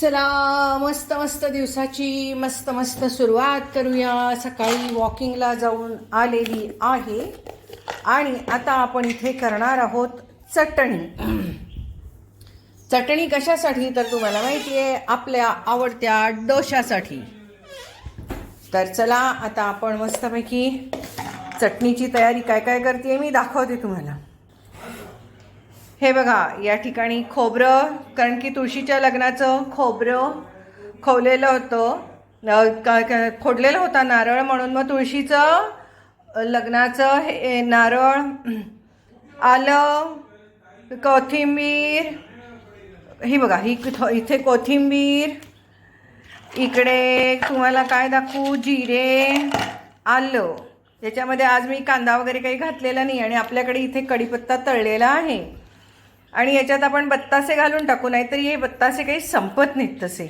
चला मस्त मस्त दिवसाची मस्त मस्त सुरुवात करूया. सकाळी वॉकिंगला जाऊन आलेली आहे. आणि आता आपण इथे करणार आहोत चटणी. चटणी कशासाठी तर तुम्हाला माहिती आहे आपल्या आवडत्या डोशासाठी. तर चला आता आपण मस्तपैकी चटणीची तयारी काय काय करते मी दाखवते तुम्हाला. हे बघा या ठिकाणी खोबरं कारण की तुळशीच्या लग्नाचं खोबरं खोवलेलं होतं. खोडलेलं होता नारळ म्हणून. मग तुळशीचं लग्नाचं हे नारळ आलं कोथिंबीर ही बघा ही इथे कोथिंबीर इकडे तुम्हाला काय दाखवू? जिरे आलं. याच्यामध्ये आज मी कांदा वगैरे काही घातलेला नाही आणि आपल्याकडे इथे कढीपत्ता तळलेला आहे. आणि याच्यात आपण बत्तासे घालून टाकू नाहीतर हे बत्तासे काही संपत नाहीत तसे.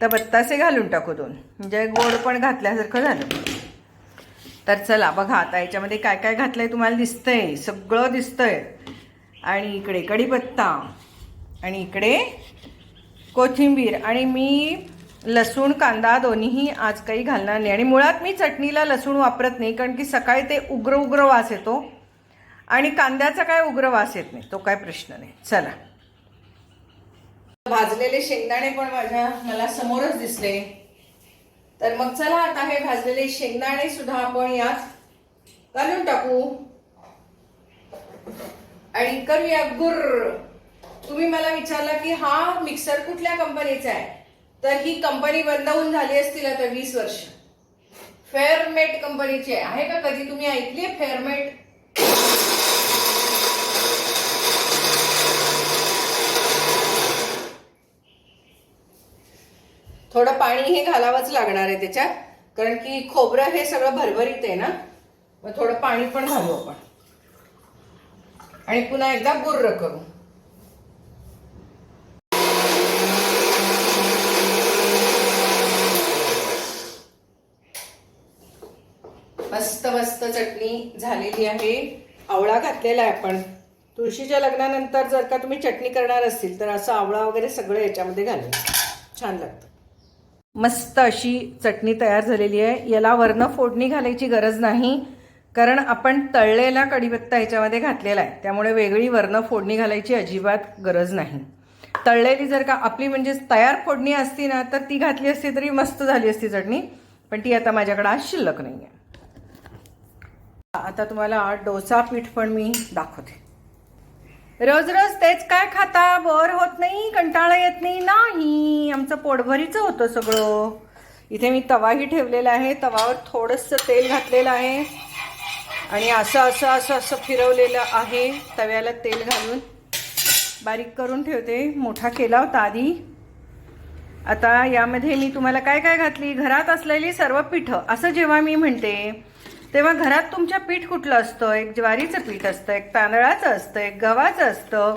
तर बत्तासे घालून टाकू दोन. म्हणजे गोड पण घातल्यासारखं झालं. तर चला बघा आता याच्यामध्ये काय काय घातलं आहे तुम्हाला दिसतंय. सगळं दिसतंय. आणि इकडे कढीपत्ता आणि इकडे कोथिंबीर आणि मी लसूण कांदा दोन्हीही आज काही घालणार नाही. आणि मुळात मी चटणीला लसूण वापरत नाही कारण की सकाळी ते उग्र उग्र वास येतो. आणि कांद्याचा काय उग्र वास येत नाही तो काय प्रश्न नाही. चला. भाजलेले शेंगदाणे पण माझ्या मला समोरच दिसले. तर मग चला आता हे भाजलेले शेंगदाणे सुद्धा आपण यात घालून टाकू. आणि करूया गुर तुम्ही मला विचारला की हा मिक्सर कुठल्या कंपनीचा आहे? तर ही कंपनी बंद होऊन झाली असतील आता वीस वर्ष. फेअरमेट कंपनीची आहे. का कधी? तुम्ही ऐकली फेअरमेट थोडं पाणी हे घालावंच लागणार आहे त्याच्यात. कारण की खोबरं हे सगळं भरभरीत आहे ना. मग थोडं पाणी पण घालू आपण. आणि पुन्हा एकदा गुर्र करू. मस्त मस्त चटणी झालेली आहे. आवळा घातलेला आहे आपण. तुळशीच्या लग्नानंतर जर का तुम्ही चटणी करणार असतील तर असं आवळा वगैरे सगळं याच्यामध्ये घालून. छान लागतं. मस्त अशी चटणी तयार झालेली आहे. याला वरनं फोडणी घालायची गरज नाही कारण आपण तळलेला कडीपत्ता ह्याच्यामध्ये घातलेला आहे. त्यामुळे वेगळी वरनं फोडणी घालायची अजिबात गरज नाही. तळलेली जर का आपली म्हणजे तयार फोडणी असती ना तर ती घातली असती तरी मस्त झाली असती चटणी पण ती आता माझ्याकडे आज शिल्लक नाही आहे आता तुम्हाला डोसा पीठ पण मी दाखवते. रोज रोज तेच काय खाता? बर होत नाही कंटाळा येत नाही. नाही आमचं पोटभरीचं होतं सगळं. इथे मी तवाही ठेवलेला आहे. तवावर थोडंसं तेल घातलेलं आहे. आणि असं असं असं असं फिरवलेलं आहे तव्याला तेल घालून. बारीक करून ठेवते. मोठा केला होता आधी. आता यामध्ये मी तुम्हाला काय काय घातली? घरात असलेली सर्व पिठं. असं जेव्हा मी म्हणते तेव्हा घरात तुमच्या पीठ कुठलं असतं? एक ज्वारीचं पीठ असतं एक तांदळाचं असतं एक गव्हाचं असतं.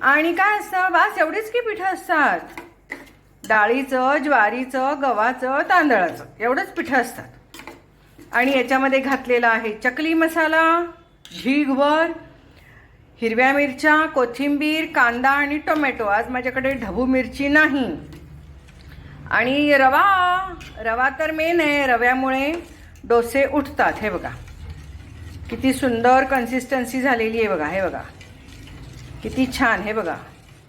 आणि काय असतं? बास एवढीच की पिठं असतात? डाळीचं ज्वारीचं गव्हाचं तांदळाचं एवढंच पिठं असतात. आणि याच्यामध्ये घातलेला आहे चकली मसाला ढीगभर हिरव्या मिरच्या कोथिंबीर कांदा आणि टोमॅटो. आज माझ्याकडे ढबू मिरची नाही. आणि रवा. रवा तर मेन आहे रव्यामुळे डोसे उठतात हे बघा. किती सुंदर कन्सिस्टन्सी झालेली आहे बघा हे बघा. किती छान हे बघा.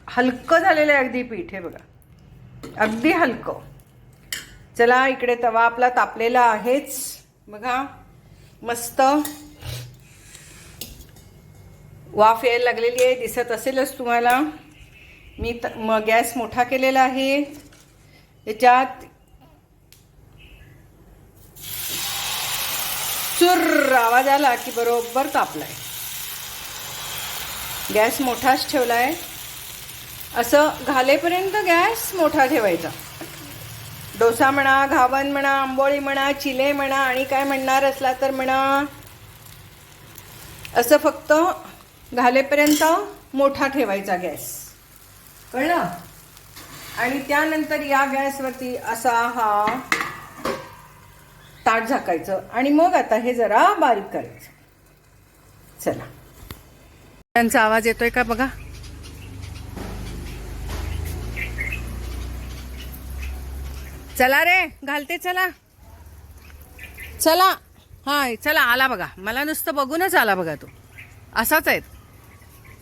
हलकं झालेलं आहे अगदी पीठ हे बघा. अगदी हलकं. चला इकडे तवा आपला तापलेला आहेच. बघा मस्त. वाफ यायला लागलेली आहे दिसत असेलच तुम्हाला. मी त मग गॅस मोठा केलेला आहे. याच्यात चुर आवाज आला की बरोबर तापलाय गॅस मोठाच ठेवलाय. असं घालेपर्यंत गॅस मोठा ठेवायचा. डोसा म्हणा घावन म्हणा आंबोळी म्हणा चिले म्हणा आणि काय म्हणणार असला तर म्हणा. असं फक्त घालेपर्यंत मोठा ठेवायचा गॅस. कळलं? आणि त्यानंतर या गॅसवरती असा हा ताट झाकायचं आणि मग आता हे जरा बारीक करायचं. चला. त्यांचा आवाज येतोय का बघा? चला रे घालते चला. चला. हाय चला आला बघा. मला नुसतं बघूनच आला बघा तो. असाच आहेत.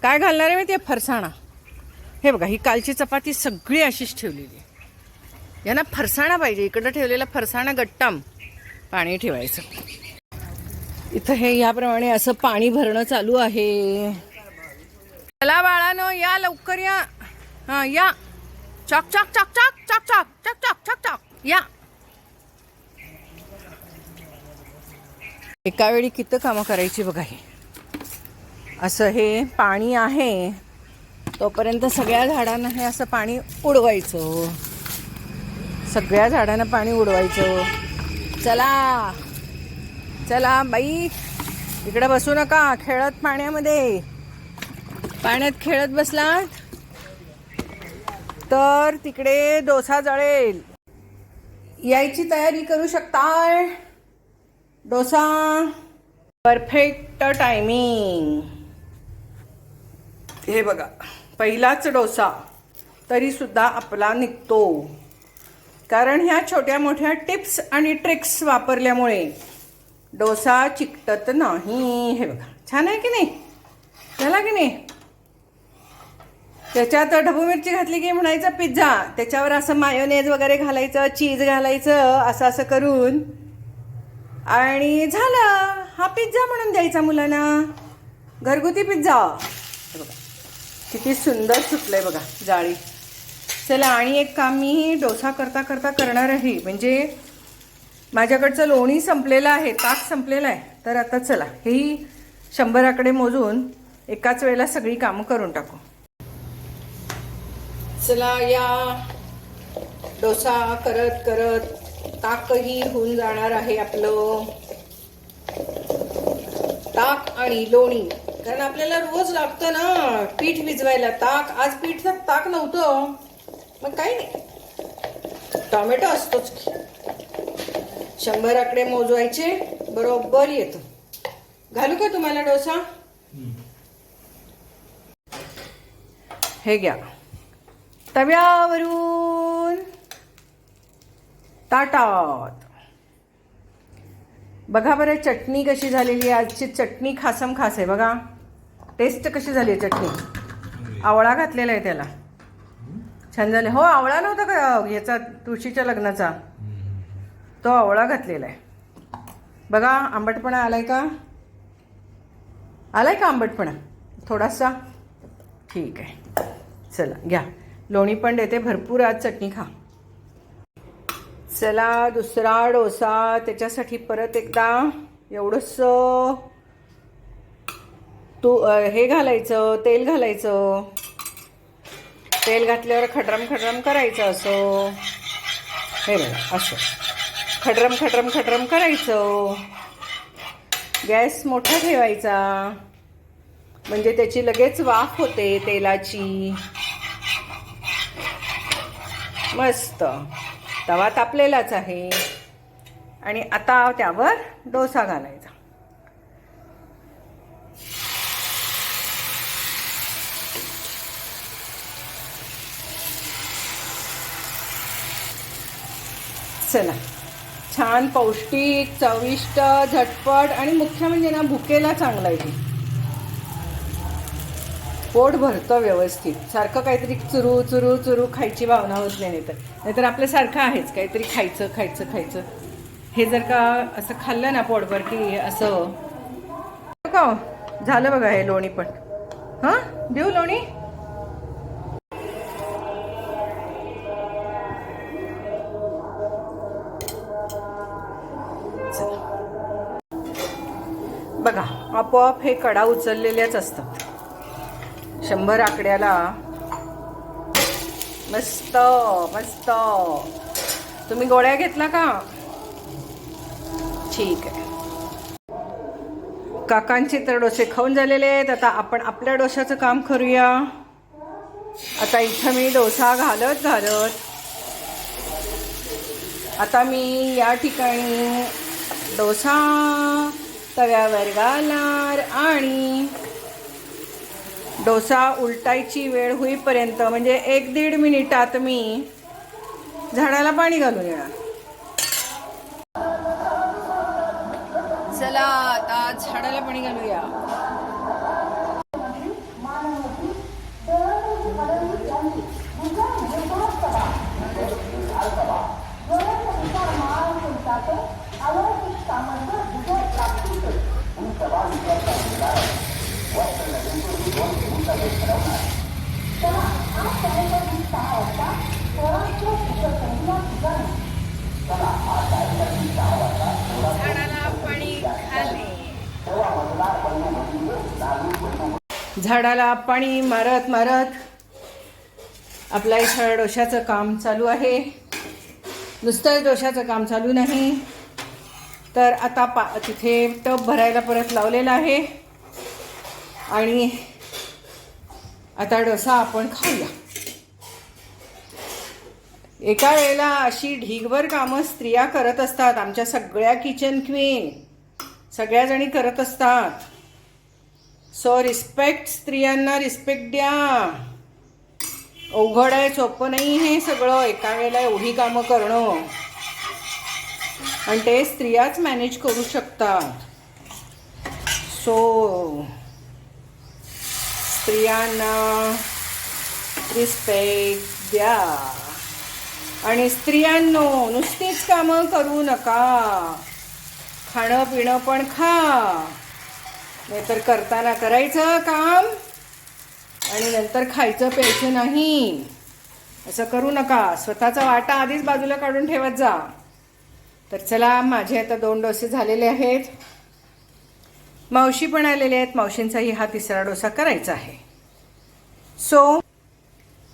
काय घालणार आहे ते? फरसाणा. हे बघा ही कालची चपाती सगळी अशीच ठेवलेली आहे. यांना फरसाणा पाहिजे. इकडं ठेवलेला फरसाणा गट्टाम. पाणी ठेवायचं. इथं हे याप्रमाणे असं पाणी भरणं चालू आहे. चला बाळानं या लवकर या. हा या. चॉक चॉक चॉक चॉक चॉक चॉक चॉक चॉक चॉक चॉक. या. एका वेळी किती कामं करायची बघा हे. असं हे पाणी आहे. तोपर्यंत सगळ्या झाडांना हे असं पाणी उडवायचं. सगळ्या झाडांना पाणी उडवायचं. चला. चला बाई. इकडे बसू नका खेळत पाण्यामध्ये. पाण्यात खेळत बसलात? तर तिकडे डोसा जळेल. यायची तयारी करू शकताय? डोसा. Perfect timing. हे बघा पहिलाच डोसा. तरी सुद्धा आपला निघतो. कारण ह्या छोट्या मोठ्या टिप्स आणि ट्रिक्स वापरल्यामुळे डोसा चिकटत नाही. हे बघा छान आहे की नाही? झाला की नाही? त्याच्यात ढबू मिरची घातली की म्हणायचं पिझ्झा. त्याच्यावर असं मायोनेज वगैरे घालायचं चीज घालायचं असं असं करून. आणि झालं. हा पिझ्झा म्हणून द्यायचा मुलांना. घरगुती पिझ्झा. बघा किती सुंदर सुटलंय बघा जाळी. चला आणि एक काम मी डोसा करता करता करणार आहे. म्हणजे माझ्याकडचं लोणी संपलेलं आहे ताक संपलेलं आहे. तर आता चला हेही शंभराकडे मोजून एकाच वेळेला सगळी कामं करून टाकू. चला या. डोसा करत करत ताकही होऊन जाणार आहे आपलं. ताक आणि लोणी. कारण आपल्याला रोज लागतं ना पीठ भिजवायला. ताक आज पीठ ताक नव्हतं. मग काही नाही. टोमॅटो असतोच की. शंभर आकडे मोजवायचे बरोबर येतो. घालू का तुम्हाला डोसा? हे घ्या. तव्यावरून ताटात. बघा बरं चटणी कशी झालेली आहे. आजची चटणी खासम खास आहे बघा. टेस्ट कशी झाली आहे चटणी आवळा घातलेला आहे त्याला. छान झाले. हो आवळा नव्हता का याचा तुळशीच्या लग्नाचा? तो आवळा घातलेला आहे. बघा आंबटपणा आलाय का? आलाय का आंबटपणा? थोडासा? ठीक आहे. चला घ्या. लोणी पण देते भरपूर आज चटणी खा. चला दुसरा डोसा. त्याच्यासाठी परत एकदा एवढंसं तू हे घालायचं तेल घालायचं. तेल घातल्यावर खडरम खडरम करायचं असो. हे बघा असं. खडरम खडरम खडरम करायचं. गॅस मोठा ठेवायचा. म्हणजे त्याची लगेच वाफ होते तेलाची. मस्त. तवा तापलेलाच आहे. आणि आता त्यावर डोसा घालायचा. चला छान पौष्टिक चविष्ट झटपट आणि मुख्य म्हणजे ना भुकेला चांगला आहे पोट भरतं व्यवस्थित. सारखं काहीतरी चुरू चुरू चुरू खायची भावना होत नाही नाहीतर. नाहीतर आपल्यासारखं आहेच. काहीतरी खायचं खायचं खायचं. हे जर का असं खाल्लं ना पोटभर की असं. का झालं बघा हे लोणी पण. हां? देऊ लोणी? आपोआप हे कडा उचललेल्याच असतात शंभर आकड्याला मस्त मस्त. तुम्ही गोळ्या घेतला का? ठीक आहे. काकांचे तर डोसे खाऊन झालेले आहेत. आता आपण आपल्या डोशाचं काम करूया. आता इथं मी डोसा घालत घालत. आता मी या ठिकाणी डोसा तव्यावर घालणार आणि डोसा उलटायची वेळ होईपर्यंत म्हणजे एक दीड मिनिटात मी झाडाला पाणी घालून येणार. चला आता झाडाला पाणी घालूया. झाडाला पाणी मारत मारत आपला इथं डोशाचं काम चालू आहे. नुसतंच डोशाचं काम चालू नाही. तर आता पा तिथे टब भरायला परत लावलेला आहे. आणि आता डोसा आपण खाऊया. एका वेळेला अशी ढीगभर कामं स्त्रिया करत असतात आमच्या सगळ्या किचन क्वीन सगळ्या जणी करत असतात. सो रिस्पेक्ट स्त्रियांना रिस्पेक्ट द्या. अवघड आहे सोपं नाही हे सगळं. एका वेळेला एवढी कामं करणं. आणि ते स्त्रियाच मॅनेज करू शकतात. सो स्त्रियांना रिस्पेक्ट द्या. आणि स्त्रियांनो नुसतीच कामं करू नका. खाणं पिणं पण खा. नाहीतर करताना करायचं काम आणि नंतर खायचं प्यायचं नाही. असं करू नका. स्वतःचा वाटा आधीच बाजूला काढून ठेवत जा. तर चला माझे आता दोन डोसे झालेले आहेत. मावशी पण आलेले आहेत. मावशींचाही हा तिसरा डोसा करायचा आहे. सो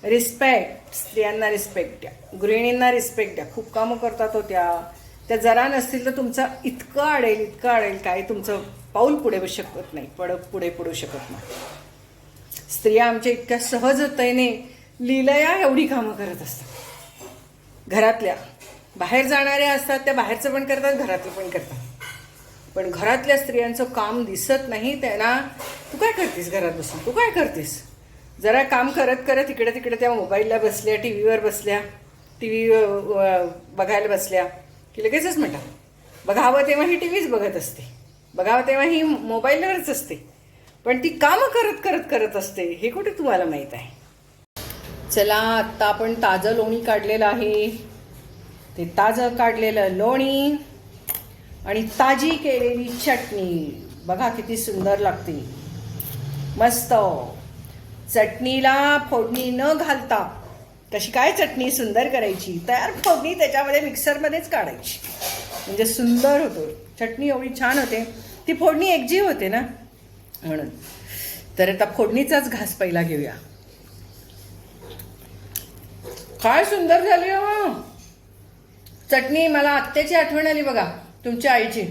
रिस्पेक्ट स्त्रियांना रिस्पेक्ट द्या. गृहिणींना रिस्पेक्ट द्या. खूप कामं करतात हो त्या. त्या जरा नसतील तर तुमचं इतकं अडेल इतकं अडेल काय तुमचं पाऊल पुढे शकत नाही. पड पुढे पडू शकत नाही. स्त्रिया आमच्या इतक्या सहजतेने लिलया एवढी कामं करत असतात. घरातल्या. बाहेर जाणाऱ्या असतात त्या बाहेरचं पण करतात घरातलं पण करतात. पण घरातल्या स्त्रियांचं काम दिसत नाही त्यांना तू काय करतेस घरात बसून? तू काय करतेस? जरा काम करत करत इकडे तिकडे त्या मोबाईलला बसल्या टी व्हीवर बसल्या टी व्ही बघायला बसल्या की लगेचच म्हणतात बघावं तेव्हा ही टी व्हीच बघत असते बघावं तेव्हा ही मोबाईलवरच असते. पण ती कामं करत करत करत असते हे कुठे तुम्हाला माहीत आहे? चला आत्ता आपण ताजं लोणी काढलेलं आहे. ते ताजं काढलेलं लोणी आणि ताजी केलेली चटणी. बघा किती सुंदर लागते. मस्त. चटणीला फोडणी न घालता कशी काय चटणी सुंदर करायची? तयार फोडणी त्याच्यामध्ये मिक्सरमध्येच काढायची. म्हणजे सुंदर होतो. चटणी एवढी छान होते. ती फोडणी एकजीव होते ना? म्हणून. तर आता फोडणीचाच घास पहिला घेऊया. काय सुंदर झाली हो. चटणी मला आत्याची आठवण आली बघा. तुमच्या आईची.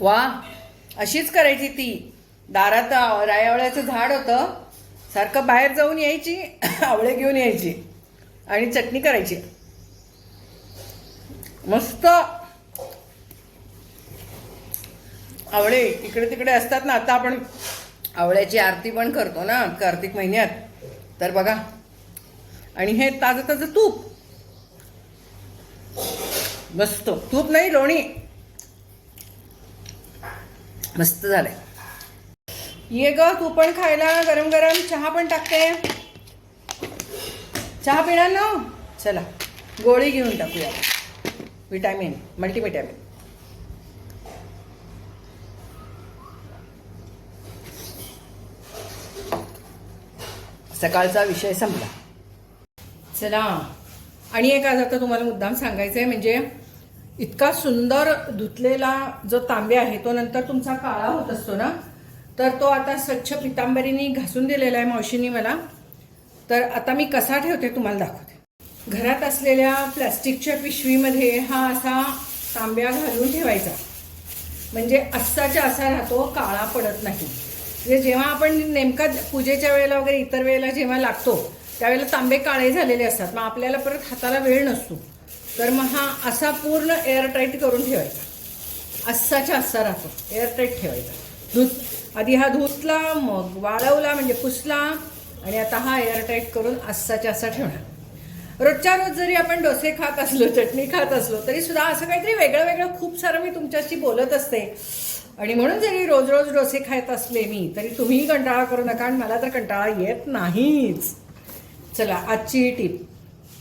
वा अशीच करायची ती. दारात रायावळ्याचं झाड होतं. सारखं बाहेर जाऊन यायची आवळे घेऊन यायची आणि चटणी करायची. मस्त. आवळे इकडे तिकडे असतात ना आता आपण आवळ्याची आरती पण करतो ना कार्तिक महिन्यात. तर बघा. आणि हे ताजं ताजं तूप. मस्त. तूप नाही लोणी. मस्त झालंय. ये ग तू पण खायला गरम गरम चहा पण टाकते. चहा पिणार ना हो? चला गोळी घेऊन टाकूया. विटॅमिन मल्टीविटॅमिन सकाळचा विषय संपला. चला. आणि एक आज आता तुम्हाला मुद्दाम सांगायचं आहे म्हणजे इतका सुंदर धुतलेला जो तांबे आहे तो नंतर तुमचा काळा होत असतो ना? तर तो आता स्वच्छ पितांबरीने घासून दिलेला आहे मावशीनी मला. तर आता मी कसा ठेवते तुम्हाला दाखवते. घरात असलेल्या प्लॅस्टिकच्या पिशवीमध्ये हा असा तांब्या घालून ठेवायचा. म्हणजे अस्साच्या असा राहतो काळा पडत नाही. म्हणजे जेव्हा आपण नेमका पूजेच्या वेळेला वगैरे इतर वेळेला जेव्हा लागतो त्यावेळेला तांबे काळे झालेले असतात. मग आपल्याला परत हाताला वेळ नसतो. तर मग हा असा पूर्ण एअरटाईट करून ठेवायचा. अस्साच्या असा राहतो एअरटाईट ठेवायचा. धुत आधी हा धुतला मग वाळवला म्हणजे पुसला आणि आता हा एअरटाईट करून अस्साच्या असा ठेवणार. रोजच्या रोज जरी आपण डोसे खात असलो चटणी खात असलो तरी सुद्धा असं काहीतरी वेगळं वेगळं खूप सारं मी तुमच्याशी बोलत असते. आणि म्हणून जरी रोज रोज डोसे खात असले मी तरी तुम्हीही कंटाळा करू नका आणि मला तर कंटाळा येत नाहीच. चला आजची ही टीप